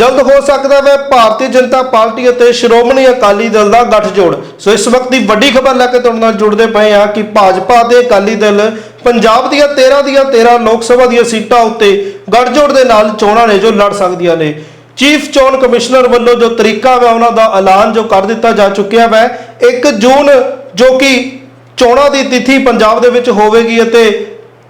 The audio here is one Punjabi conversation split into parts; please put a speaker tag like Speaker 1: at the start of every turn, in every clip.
Speaker 1: ਜਲਦ ਹੋ ਸਕਦਾ ਹੈ ਭਾਰਤੀ ਜਨਤਾ ਪਾਰਟੀ ਅਤੇ ਸ਼੍ਰੋਮਣੀ ਅਕਾਲੀ ਦਲ ਦਾ ਗੱਠਜੋੜ। ਸੋ ਇਸ ਵਕਤ ਦੀ ਵੱਡੀ ਖਬਰ ਲੈ ਕੇ ਤੁਹਾਡੇ ਨਾਲ ਜੁੜਦੇ ਪਏ ਆ ਕਿ ਭਾਜਪਾ ਤੇ ਅਕਾਲੀ ਦਲ ਪੰਜਾਬ ਦੀਆਂ 13 ਦੀਆਂ 13 ਲੋਕ ਸਭਾ ਦੀਆਂ ਸੀਟਾਂ ਉੱਤੇ ਗੱਠਜੋੜ ਦੇ ਨਾਲ ਚੋਣਾਂ ਨੇ ਜੋ ਲੜ ਸਕਦੀਆਂ ਨੇ। ਚੀਫ ਚੋਣ ਕਮਿਸ਼ਨਰ ਵੱਲੋਂ ਜੋ ਤਰੀਕਾ ਹੈ ਉਹਨਾਂ ਦਾ ਐਲਾਨ ਜੋ ਕਰ ਦਿੱਤਾ ਜਾ ਚੁੱਕਿਆ ਹੈ 1 ਜੂਨ ਜੋ ਕਿ ਚੋਣਾਂ ਦੀ ਤਿਥੀ ਪੰਜਾਬ ਦੇ ਵਿੱਚ ਹੋਵੇਗੀ ਅਤੇ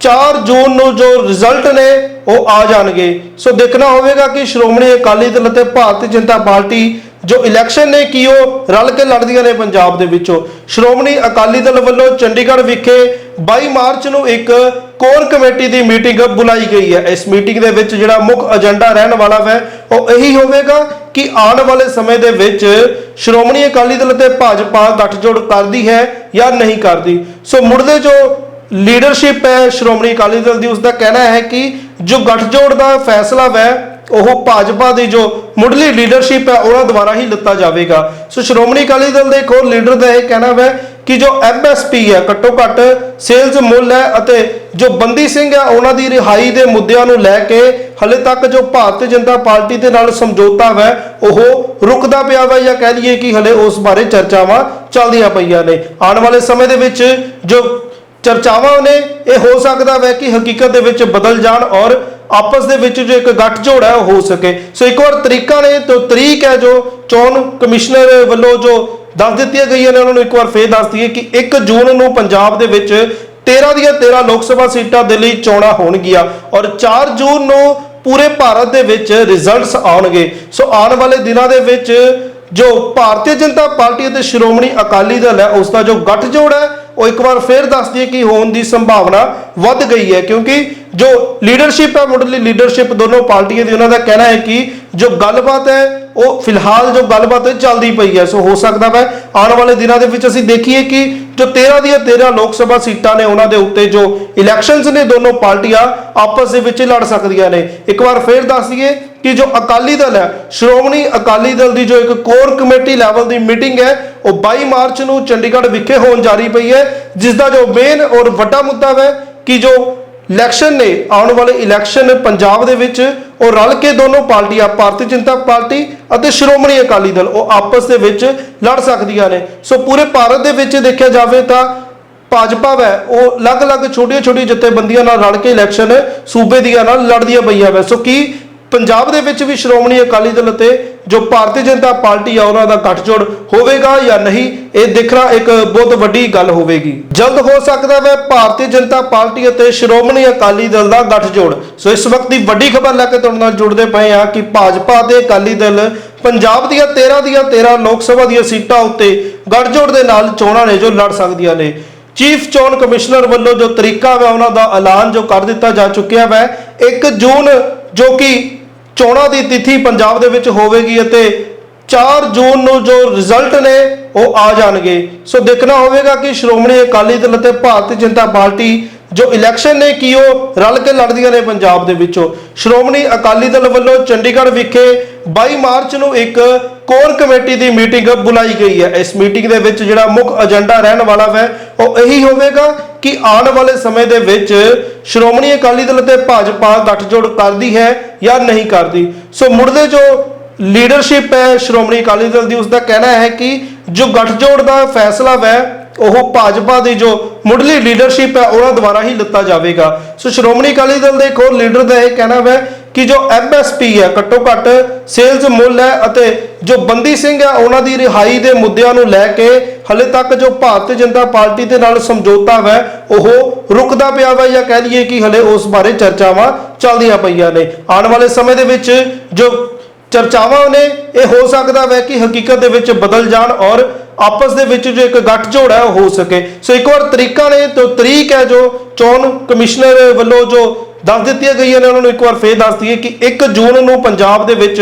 Speaker 1: 4 ਜੂਨ ਨੂੰ ਜੋ ਰਿਜ਼ਲਟ ਨੇ, ਉਹ ਆ ਜਾਣਗੇ। ਸੋ ਦੇਖਣਾ ਹੋਵੇਗਾ ਕਿ ਸ਼੍ਰੋਮਣੀ ਅਕਾਲੀ ਦਲ ਅਤੇ ਭਾਰਤੀ ਜਨਤਾ ਪਾਰਟੀ ਜੋ ਇਲੈਕਸ਼ਨ ਨੇ, ਕੀ ਉਹ ਰਲ ਕੇ ਲੜਦੀਆਂ ਨੇ ਪੰਜਾਬ ਦੇ ਵਿੱਚੋਂ। ਸ਼੍ਰੋਮਣੀ ਅਕਾਲੀ ਦਲ ਵੱਲੋਂ ਚੰਡੀਗੜ੍ਹ ਵਿਖੇ 22 ਮਾਰਚ ਨੂੰ ਇੱਕ ਕੋਰ ਕਮੇਟੀ ਦੀ ਮੀਟਿੰਗ ਬੁਲਾਈ ਗਈ ਹੈ। ਇਸ ਮੀਟਿੰਗ ਦੇ ਵਿੱਚ ਜਿਹੜਾ ਮੁੱਖ ਏਜੰਡਾ ਰਹਿਣ ਵਾਲਾ ਹੈ ਉਹ ਇਹੀ ਹੋਵੇਗਾ ਕਿ ਆਉਣ ਵਾਲੇ ਸਮੇਂ ਦੇ ਵਿੱਚ ਸ਼੍ਰੋਮਣੀ ਅਕਾਲੀ ਦਲ ਅਤੇ ਭਾਜਪਾ ਗੱਠਜੋੜ ਕਰਦੀ ਹੈ ਜਾਂ ਨਹੀਂ ਕਰਦੀ। ਸੋ ਮੁੜਦੇ ਜੋ ਲੀਡਰਸ਼ਿਪ ਹੈ ਸ਼੍ਰੋਮਣੀ ਅਕਾਲੀ ਦਲ ਦੀ ਉਸ ਦਾ ਕਹਿਣਾ ਹੈ ਕਿ ਜੋ ਗੱਠਜੋੜ ਦਾ ਫੈਸਲਾ ਹੈ ਉਹ ਭਾਜਪਾ ਦੀ ਜੋ ਮੁੱਢਲੀ ਲੀਡਰਸ਼ਿਪ ਹੈ ਉਹਨਾਂ ਦੁਆਰਾ ਹੀ ਲਿੱਤਾ ਜਾਵੇਗਾ। ਸੋ ਸ਼੍ਰੋਮਣੀ ਅਕਾਲੀ ਦਲ ਦੇ ਇੱਕ ਹੋਰ ਲੀਡਰ ਦਾ ਇਹ ਕਹਿਣਾ ਹੈ ਕਿ ਜੋ ਐਮਐਸਪੀ ਹੈ, ਘੱਟੋ ਘੱਟ ਸੇਲਜ਼ ਮੁੱਲ ਹੈ ਅਤੇ ਜੋ ਬੰਦੀ ਸਿੰਘ ਹੈ, ਉਹਨਾਂ ਦੀ ਰਿਹਾਈ ਦੇ ਮੁੱਦਿਆਂ ਨੂੰ ਲੈ ਕੇ ਹਲੇ ਤੱਕ ਜੋ ਭਾਰਤੀ ਜਨਤਾ ਪਾਰਟੀ ਦੇ ਨਾਲ ਸਮਝੌਤਾ ਹੈ ਉਹ ਰੁਕਦਾ ਪਿਆ ਵਾ ਜਾਂ ਕਹਿ ਲਈਏ ਕਿ ਹਲੇ ਉਸ ਬਾਰੇ ਚਰਚਾਵਾਂ ਚੱਲਦੀਆਂ ਪਈਆਂ ਨੇ। ਆਉਣ ਵਾਲੇ ਸਮੇਂ ਦੇ ਵਿੱਚ ਜੋ ਚਰਚਾਵਾਂ ਨੇ, ਇਹ ਹੋ ਸਕਦਾ ਹੈ ਕਿ ਹਕੀਕਤ ਦੇ ਵਿੱਚ ਬਦਲ ਜਾਣ ਔਰ ਆਪਸ ਦੇ ਵਿੱਚ ਜੋ ਇੱਕ ਗੱਠਜੋੜ ਹੈ, ਉਹ ਹੋ ਸਕੇ। ਸੋ ਇੱਕ ਵਾਰ ਤਰੀਕਾ ਨੇ, ਤੋਂ ਤਰੀਕ ਹੈ ਜੋ ਚੋਣ ਕਮਿਸ਼ਨਰ ਵੱਲੋਂ ਜੋ ਦੱਸ ਦਿੱਤੀਆਂ ਗਈਆਂ ਨੇ, ਉਹਨਾਂ ਨੂੰ ਇੱਕ ਵਾਰ ਫੇਰ ਦੱਸ ਦਈਏ ਕਿ 1 ਜੂਨ ਨੂੰ ਪੰਜਾਬ ਦੇ ਵਿੱਚ 13 ਦੀਆਂ 13 ਲੋਕ ਸਭਾ ਸੀਟਾਂ ਦੇ ਲਈ ਚੋਣਾਂ ਹੋਣਗੀਆਂ ਔਰ 4 ਜੂਨ ਨੂੰ ਪੂਰੇ ਭਾਰਤ ਦੇ ਵਿੱਚ ਰਿਜ਼ਲਟਸ ਆਉਣਗੇ। ਸੋ ਆਉਣ ਵਾਲੇ ਦਿਨਾਂ ਦੇ ਵਿੱਚ ਜੋ ਭਾਰਤੀ ਜਨਤਾ ਪਾਰਟੀ ਅਤੇ ਸ਼੍ਰੋਮਣੀ ਅਕਾਲੀ ਦਲ ਹੈ ਉਸ ਦਾ ਜੋ ਗੱਠਜੋੜ ਹੈ ਉਹ ਇੱਕ ਵਾਰ ਫੇਰ ਦੱਸ ਦਈਏ ਕਿ ਹੋਣ ਦੀ ਸੰਭਾਵਨਾ ਵੱਧ ਗਈ ਹੈ, ਕਿਉਂਕਿ ਜੋ ਲੀਡਰਸ਼ਿਪ ਹੈ, ਮੁੱਢਲੀ ਲੀਡਰਸ਼ਿਪ ਦੋਨੋਂ ਪਾਰਟੀਆਂ ਦੀ, ਉਹਨਾਂ ਦਾ ਕਹਿਣਾ ਹੈ ਕਿ ਜੋ ਗੱਲਬਾਤ ਹੈ, ਉਹ ਫਿਲਹਾਲ ਜੋ ਗੱਲਬਾਤ ਚੱਲਦੀ ਪਈ ਹੈ। ਸੋ ਹੋ ਸਕਦਾ ਹੈ ਆਉਣ ਵਾਲੇ ਦਿਨਾਂ ਦੇ ਵਿੱਚ ਅਸੀਂ ਦੇਖੀਏ ਕਿ ਜੋ 13 ਦੀਆਂ 13 ਲੋਕ ਸਭਾ ਸੀਟਾਂ ਨੇ, ਉਹਨਾਂ ਦੇ ਉੱਤੇ ਜੋ ਇਲੈਕਸ਼ਨਸ ਨੇ, ਦੋਨੋਂ ਪਾਰਟੀਆਂ ਆਪਸ ਦੇ ਵਿੱਚ ਲੜ ਸਕਦੀਆਂ ਨੇ। ਇੱਕ ਵਾਰ ਫੇਰ ਦੱਸ ਦਈਏ ਕਿ ਜੋ ਅਕਾਲੀ ਦਲ ਹੈ, ਸ਼੍ਰੋਮਣੀ ਅਕਾਲੀ ਦਲ ਦੀ ਜੋ ਇੱਕ ਕੋਰ ਕਮੇਟੀ ਲੈਵਲ ਦੀ ਮੀਟਿੰਗ ਹੈ, ਉਹ 22 ਮਾਰਚ ਨੂੰ ਚੰਡੀਗੜ੍ਹ ਵਿਖੇ ਹੋਣ ਜਾ ਰਹੀ ਪਈ ਹੈ ਜਿਸ ਦਾ ਜੋ ਮੇਨ ਔਰ ਵੱਡਾ ਮੁੱਦਾ ਹੈ ਕਿ ਜੋ ਇਲੈਕਸ਼ਨ ਨੇ, ਆਉਣ ਵਾਲੇ ਇਲੈਕਸ਼ਨ ਪੰਜਾਬ ਦੇ ਵਿੱਚ, ਉਹ ਰਲ ਕੇ ਦੋਨੋਂ ਪਾਰਟੀਆਂ, ਭਾਰਤੀ ਜਨਤਾ ਪਾਰਟੀ ਅਤੇ ਸ਼੍ਰੋਮਣੀ ਅਕਾਲੀ ਦਲ, ਉਹ ਆਪਸ ਦੇ ਵਿੱਚ ਲੜ ਸਕਦੀਆਂ ਨੇ। ਸੋ ਪੂਰੇ ਭਾਰਤ ਦੇ ਵਿੱਚ ਦੇਖਿਆ ਜਾਵੇ ਤਾਂ ਭਾਜਪਾ ਵੈ, ਉਹ ਅਲੱਗ-ਅਲੱਗ ਛੋਟੀਆਂ-ਛੋਟੀਆਂ ਜਥੇਬੰਦੀਆਂ ਨਾਲ ਰਲ ਕੇ ਇਲੈਕਸ਼ਨ ਸੂਬੇ ਦੀਆਂ ਨਾਲ ਲੜਦੀਆਂ ਪਈਆਂ ਵੈ। ਸੋ ਕੀ ਪੰਜਾਬ ਦੇ ਵਿੱਚ ਵੀ ਸ਼੍ਰੋਮਣੀ ਅਕਾਲੀ ਦਲ ਅਤੇ ਜੋ ਭਾਰਤੀ ਜਨਤਾ ਪਾਰਟੀ ਆ, ਉਹਨਾਂ ਦਾ ਗੱਠਜੋੜ ਹੋਵੇਗਾ ਜਾਂ ਨਹੀਂ, ਇਹ ਦੇਖਣਾ ਇੱਕ ਬਹੁਤ ਵੱਡੀ ਗੱਲ ਹੋਵੇਗੀ। ਜਲਦ ਹੋ ਸਕਦਾ ਹੈ ਭਾਰਤੀ ਜਨਤਾ ਪਾਰਟੀ ਅਤੇ ਸ਼੍ਰੋਮਣੀ ਅਕਾਲੀ ਦਲ ਦਾ ਗੱਠਜੋੜ। ਸੋ ਇਸ ਵਕਤ ਦੀ ਵੱਡੀ ਖਬਰ ਲੈ ਕੇ ਤੁਹਾਡੇ ਨਾਲ ਜੁੜਦੇ ਪਏ ਆ ਕਿ ਭਾਜਪਾ ਤੇ ਅਕਾਲੀ ਦਲ ਪੰਜਾਬ ਦੀਆਂ 13 ਦੀਆਂ 13 ਲੋਕ ਸਭਾ ਦੀਆਂ ਸੀਟਾਂ ਉੱਤੇ ਗੱਠਜੋੜ ਦੇ ਨਾਲ ਚੋਣਾਂ ਨੇ ਜੋ ਲੜ ਸਕਦੀਆਂ ਨੇ। ਚੀਫ ਚੋਣ ਕਮਿਸ਼ਨਰ ਵੱਲੋਂ ਜੋ ਤਰੀਕਾ ਹੈ ਉਹਨਾਂ ਦਾ ਐਲਾਨ ਜੋ ਕਰ ਦਿੱਤਾ ਜਾ ਚੁੱਕਿਆ ਹੈ 1 ਜੂਨ ਜੋ ਕਿ ਚੋਣਾਂ ਦੀ ਤਿਥੀ ਪੰਜਾਬ ਦੇ ਵਿੱਚ ਹੋਵੇਗੀ ਅਤੇ 4 ਜੂਨ ਨੂੰ ਜੋ ਰਿਜ਼ਲਟ ਨੇ ਉਹ ਆ ਜਾਣਗੇ। ਸੋ ਦੇਖਣਾ ਹੋਵੇਗਾ ਕਿ ਸ਼੍ਰੋਮਣੀ ਅਕਾਲੀ ਦਲ ਅਤੇ ਭਾਰਤੀ ਜਨਤਾ ਪਾਰਟੀ ਜੋ ਇਲੈਕਸ਼ਨ ਨੇ ਕੀ ਉਹ ਰਲ ਕੇ ਲੜਦੀਆਂ ਨੇ ਪੰਜਾਬ ਦੇ ਵਿੱਚੋਂ। ਸ਼੍ਰੋਮਣੀ ਅਕਾਲੀ ਦਲ ਵੱਲੋਂ ਚੰਡੀਗੜ੍ਹ ਵਿਖੇ 22 ਮਾਰਚ ਨੂੰ ਇੱਕ ਕੋਰ ਕਮੇਟੀ ਦੀ ਮੀਟਿੰਗ ਬੁਲਾਈ ਗਈ ਹੈ। ਇਸ ਮੀਟਿੰਗ ਦੇ ਵਿੱਚ ਜਿਹੜਾ ਮੁੱਖ ਏਜੰਡਾ ਰਹਿਣ ਵਾਲਾ ਹੈ ਉਹ ਇਹੀ ਹੋਵੇਗਾ ਕਿ ਆਉਣ ਵਾਲੇ ਸਮੇਂ ਦੇ ਵਿੱਚ ਸ਼੍ਰੋਮਣੀ ਅਕਾਲੀ ਦਲ ਅਤੇ ਭਾਜਪਾ ਗੱਠਜੋੜ ਕਰਦੀ ਹੈ ਜਾਂ ਨਹੀਂ ਕਰਦੀ? ਸੋ ਮੁੱਢਲੇ ਜੋ ਲੀਡਰਸ਼ਿਪ ਹੈ ਸ਼੍ਰੋਮਣੀ ਅਕਾਲੀ ਦਲ ਦੀ ਉਸ ਦਾ ਕਹਿਣਾ ਹੈ ਕਿ ਜੋ ਗੱਠਜੋੜ ਦਾ ਫੈਸਲਾ ਹੈ ਉਹ ਭਾਜਪਾ ਦੀ ਜੋ ਮੁੱਢਲੀ ਲੀਡਰਸ਼ਿਪ ਹੈ ਉਹਨਾਂ ਦੁਆਰਾ ਹੀ ਲਿੱਤਾ ਜਾਵੇਗਾ। ਸੋ ਸ਼੍ਰੋਮਣੀ ਅਕਾਲੀ ਦਲ ਦੇ ਇੱਕ ਹੋਰ ਲੀਡਰ ਦਾ ਇਹ ਕਹਿਣਾ ਹੈ ਕਿ ਜੋ ਐਮਐਸਪੀ ਹੈ, ਘੱਟੋ ਘੱਟ ਸੇਲਜ਼ ਮੁੱਲ ਹੈ ਅਤੇ ਜੋ ਬੰਦੀ ਸਿੰਘ ਹੈ, ਉਹਨਾਂ ਦੀ ਰਿਹਾਈ ਦੇ ਮੁੱਦਿਆਂ ਨੂੰ ਲੈ ਕੇ ਹਲੇ ਤੱਕ ਜੋ ਭਾਰਤੀ ਜਨਤਾ ਪਾਰਟੀ ਦੇ ਨਾਲ ਸਮਝੌਤਾ ਹੈ ਉਹ ਰੁਕਦਾ ਪਿਆ ਵਾ ਜਾਂ ਕਹਿ ਲਈਏ ਕਿ ਹਲੇ ਉਸ ਬਾਰੇ ਚਰਚਾਵਾਂ ਚੱਲਦੀਆਂ ਪਈਆਂ ਨੇ। ਆਉਣ ਵਾਲੇ ਸਮੇਂ ਦੇ ਵਿੱਚ ਜੋ ਚਰਚਾਵਾਂ ਨੇ, ਇਹ ਹੋ ਸਕਦਾ ਹੈ ਕਿ ਹਕੀਕਤ ਦੇ ਵਿੱਚ ਬਦਲ ਜਾਣ ਔਰ ਆਪਸ ਦੇ ਵਿੱਚ ਜੋ ਇੱਕ ਗੱਠਜੋੜ ਹੈ, ਉਹ ਹੋ ਸਕੇ। ਸੋ ਇੱਕ ਵਾਰ ਤਰੀਕਾ ਨੇ ਤੋਂ ਤਰੀਕ ਹੈ ਜੋ ਚੋਣ ਕਮਿਸ਼ਨਰ ਵੱਲੋਂ ਜੋ ਦੱਸ ਦਿੱਤੀਆਂ ਗਈਆਂ ਨੇ, ਉਹਨਾਂ ਨੂੰ ਇੱਕ ਵਾਰ ਫੇਰ ਦੱਸ ਦਈਏ ਕਿ 1 ਜੂਨ ਨੂੰ ਪੰਜਾਬ ਦੇ ਵਿੱਚ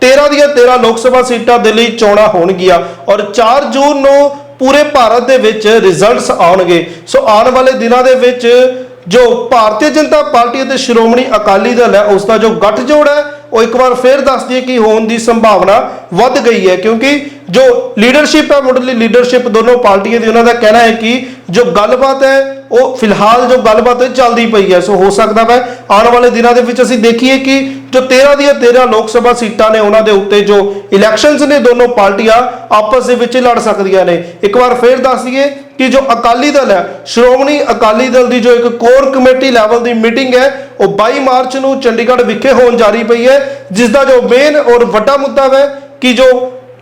Speaker 1: 13 ਦੀਆਂ 13 ਲੋਕ ਸਭਾ ਸੀਟਾਂ ਦੇ ਲਈ ਚੋਣਾਂ ਹੋਣਗੀਆਂ ਔਰ 4 ਜੂਨ ਨੂੰ ਪੂਰੇ ਭਾਰਤ ਦੇ ਵਿੱਚ ਰਿਜ਼ਲਟਸ ਆਉਣਗੇ। ਸੋ ਆਉਣ ਵਾਲੇ ਦਿਨਾਂ ਦੇ ਵਿੱਚ ਜੋ ਭਾਰਤੀ ਜਨਤਾ ਪਾਰਟੀ ਅਤੇ ਸ਼੍ਰੋਮਣੀ ਅਕਾਲੀ ਦਲ ਹੈ ਉਸ ਦਾ ਜੋ ਗੱਠਜੋੜ ਹੈ, ਉਹ ਇੱਕ ਵਾਰ ਫੇਰ ਦੱਸ ਦਈਏ ਕਿ ਹੋਣ ਦੀ ਸੰਭਾਵਨਾ ਵੱਧ ਗਈ ਹੈ। ਕਿਉਂਕਿ ਜੋ ਲੀਡਰਸ਼ਿਪ ਹੈ, ਮੁੱਢਲੀ ਲੀਡਰਸ਼ਿਪ ਦੋਨੋਂ ਪਾਰਟੀਆਂ ਦੀ, ਉਹਨਾਂ ਦਾ ਕਹਿਣਾ ਹੈ ਕਿ ਜੋ ਗੱਲਬਾਤ ਹੈ, ਉਹ ਫਿਲਹਾਲ ਜੋ ਗੱਲਬਾਤ ਹੈ, ਚੱਲਦੀ ਪਈ ਹੈ। ਸੋ ਹੋ ਸਕਦਾ ਹੈ ਆਉਣ ਵਾਲੇ ਦਿਨਾਂ ਦੇ ਵਿੱਚ ਅਸੀਂ ਦੇਖੀਏ ਕਿ ਜੋ 13 ਦੀਆਂ 13 ਲੋਕ ਸਭਾ ਸੀਟਾਂ ਨੇ ਉਹਨਾਂ ਦੇ ਉੱਤੇ ਜੋ ਇਲੈਕਸ਼ਨਸ ਨੇ, ਦੋਨੋਂ ਪਾਰਟੀਆਂ ਆਪਸ ਦੇ ਵਿੱਚ ਲੜ ਸਕਦੀਆਂ ਨੇ। ਇੱਕ ਵਾਰ ਫੇਰ ਦੱਸ ਦਈਏ ਕਿ ਜੋ ਅਕਾਲੀ ਦਲ ਹੈ, ਸ਼੍ਰੋਮਣੀ ਅਕਾਲੀ ਦਲ ਦੀ ਜੋ ਇੱਕ ਕੋਰ ਕਮੇਟੀ ਲੈਵਲ ਦੀ ਮੀਟਿੰਗ ਹੈ, ਉਹ 22 ਮਾਰਚ ਨੂੰ ਚੰਡੀਗੜ੍ਹ ਵਿਖੇ ਹੋਣ ਜਾ ਰਹੀ ਪਈ ਹੈ ਜਿਸ ਦਾ ਜੋ ਮੇਨ ਔਰ ਵੱਡਾ ਮੁੱਦਾ ਹੈ ਕਿ ਜੋ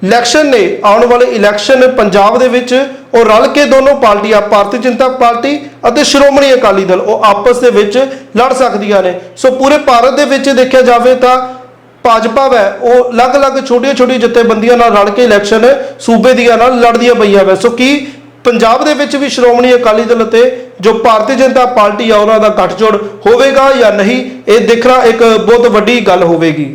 Speaker 1: ਇਲੈਕਸ਼ਨ ਨੇ ਆਉਣ ਵਾਲੇ ਇਲੈਕਸ਼ਨ ਪੰਜਾਬ ਦੇ ਵਿੱਚ ਉਹ ਰਲ ਕੇ ਦੋਨੋਂ ਪਾਰਟੀਆਂ, ਭਾਰਤੀ ਜਨਤਾ ਪਾਰਟੀ ਅਤੇ ਸ਼੍ਰੋਮਣੀ ਅਕਾਲੀ ਦਲ, ਉਹ ਆਪਸ ਦੇ ਵਿੱਚ ਲੜ ਸਕਦੀਆਂ ਨੇ। ਸੋ ਪੂਰੇ ਭਾਰਤ ਦੇ ਵਿੱਚ ਦੇਖਿਆ ਜਾਵੇ ਤਾਂ ਭਾਜਪਾ ਵੈ, ਉਹ ਅਲੱਗ-ਅਲੱਗ, ਛੋਟੀਆਂ-ਛੋਟੀਆਂ ਜਥੇਬੰਦੀਆਂ ਨਾਲ ਰਲ ਕੇ ਇਲੈਕਸ਼ਨ ਸੂਬੇ ਦੀਆਂ ਨਾਲ ਲੜਦੀਆਂ ਪਈਆਂ ਵੈ। ਸੋ ਕੀ ਪੰਜਾਬ ਦੇ ਵਿੱਚ ਵੀ ਸ਼੍ਰੋਮਣੀ ਅਕਾਲੀ ਦਲ ਅਤੇ ਜੋ ਭਾਰਤੀ ਜਨਤਾ ਪਾਰਟੀ ਆ, ਉਹਨਾਂ ਦਾ ਗੱਠਜੋੜ ਹੋਵੇਗਾ ਜਾਂ ਨਹੀਂ, ਇਹ ਦੇਖਣਾ ਇੱਕ ਬਹੁਤ ਵੱਡੀ ਗੱਲ ਹੋਵੇਗੀ।